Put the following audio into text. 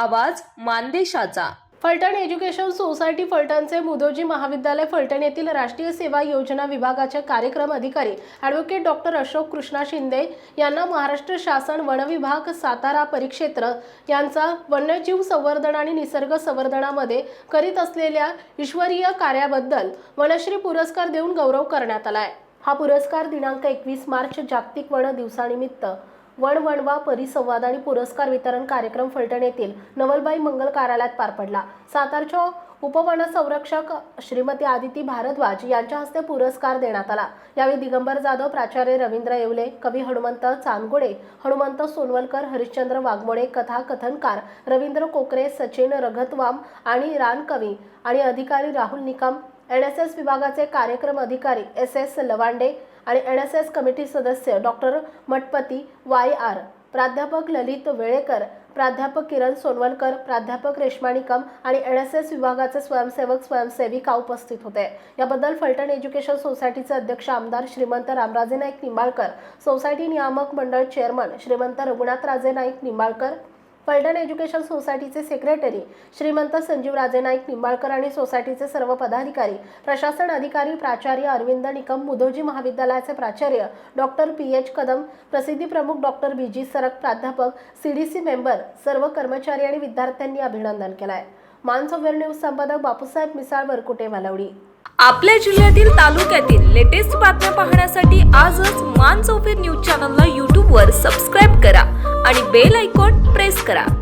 आवाज मानदेशाचा. Phaltan education society फलटणचे मुदोजी महाविद्यालय फलटण येथील राष्ट्रीय सेवा योजना विभागाचे कार्यक्रम अधिकारी ॲडव्होकेट डॉक्टर अशोक कृष्णा शिंदे यांना महाराष्ट्र शासन वनविभाग सातारा परिक्षेत्र यांचा वन्यजीव संवर्धन आणि निसर्ग संवर्धनामध्ये करीत असलेल्या ईश्वरीय कार्याबद्दल वनश्री पुरस्कार देऊन गौरव करण्यात आला आहे हा पुरस्कार दिनांक एकवीस मार्च जागतिक वन दिवसानिमित्त वणवणवा परिसंवाद आणि पुरस्कार वितरण कार्यक्रम फलटण येथील नवलबाई मंगल कार्यालयात पार पडला. सातारच्या उपवन संरक्षक श्रीमती आदिती भारद्वाज यांच्या हस्ते पुरस्कार देण्यात आला. यावेळी दिगंबर जाधव प्राचार्य रवींद्र येवले कवी हनुमंत चांदगुडे हनुमंत सोनवलकर हरिश्चंद्र वाघमोडे कथा कथनकार रवींद्र कोकरे सचिन रघतवाम आणि रानकवी आणि अधिकारी Rahul Nikam N S S विभागाचे कार्यक्रम अधिकारी एस एस लवांडे आणि एन एस एस कमिटी सदस्य डॉक्टर मठपती वाय आर प्राध्यापक ललित वेळेकर प्राध्यापक किरण सोनवलकर प्राध्यापक रेश्मा निकम आणि एन एस एस विभागाचे स्वयंसेवक स्वयंसेविका उपस्थित होते. याबद्दल फलटण एज्युकेशन सोसायटीचे अध्यक्ष आमदार श्रीमंत रामराजे नाईक निंबाळकर सोसायटी नियामक मंडळ चेअरमन श्रीमंत रघुनाथ राजे नाईक निंबाळकर फलटण एज्युकेशन सोसायटीचे सेक्रेटरी श्रीमंत संजीव राजे नाईक निंबाळकर आणि सोसायटीचे सर्व पदाधिकारी प्रशासन अधिकारी प्राचार्य अरविंद निकम मुधोजी महाविद्यालयाचे प्राचार्य डॉक्टर पी एच कदम प्रसिद्धी प्रमुख डॉक्टर बी जी सरक प्राध्यापक सी डी सी मेंबर सर्व कर्मचारी आणि विद्यार्थ्यांनी अभिनंदन केलं आहे मानसोवेर न्यूज संपादक बापूसाहेब मिसाळ वरकुटे मालवडी आपल्या जिल्ह्यातील तालुक्यातील लेटेस्ट बातम्या पाहण्यासाठी आजच मान चौफेर न्यूज चॅनलला यूट्यूबवर सबस्क्राईब करा आणि बेल ऐकून प्रेस करा.